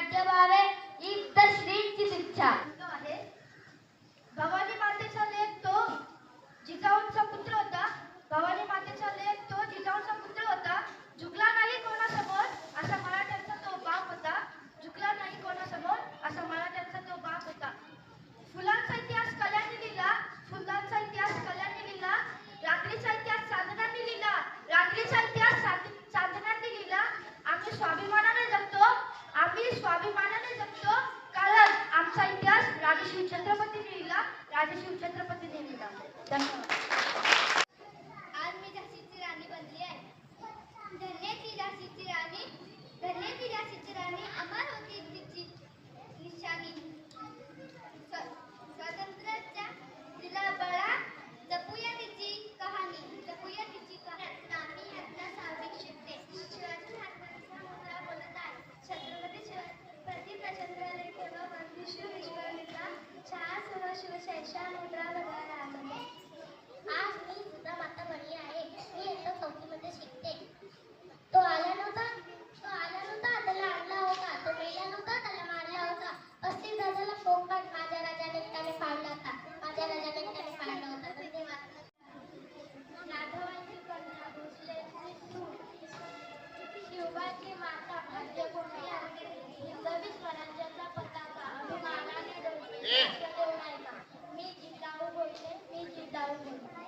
রাজ্যভাবে स्वाभिमानाने जगतो कारण आमचा इतिहास राजश्री छत्रपतीने लिहिला. राजश्री छत्रपतीने लिहिला. धन्यवाद. मी जिद्दाऊ बोलते मी जिद्दाऊ बोलते.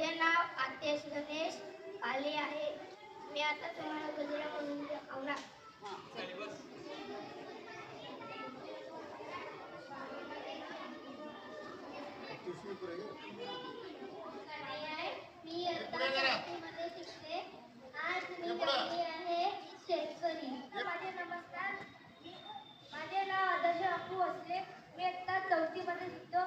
माझे नाव आतेश गणेश आले आहे. मी आता तुम्हाला गजरा म्हणून दाखवणार शिकते. शेतकरी. माझे नमस्कार. माझे नाव आदर्श अप्पू असले. मी आता चौथी मध्ये शिकतो.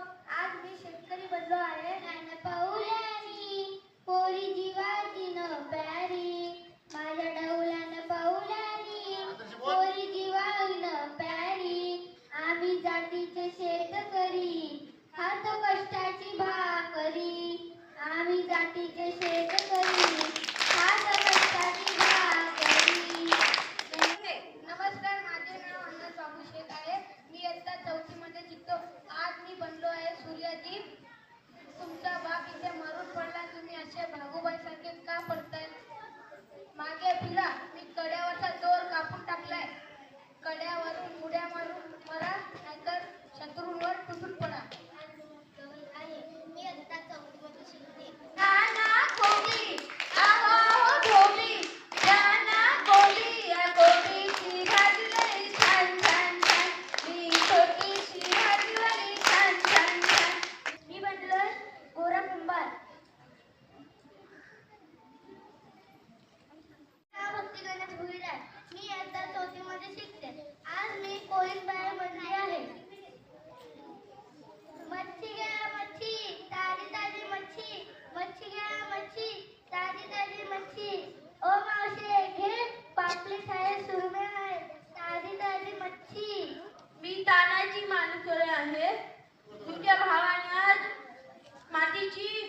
पाण्याची मानकरे आहेत. तुमच्या भावाने आज मातीची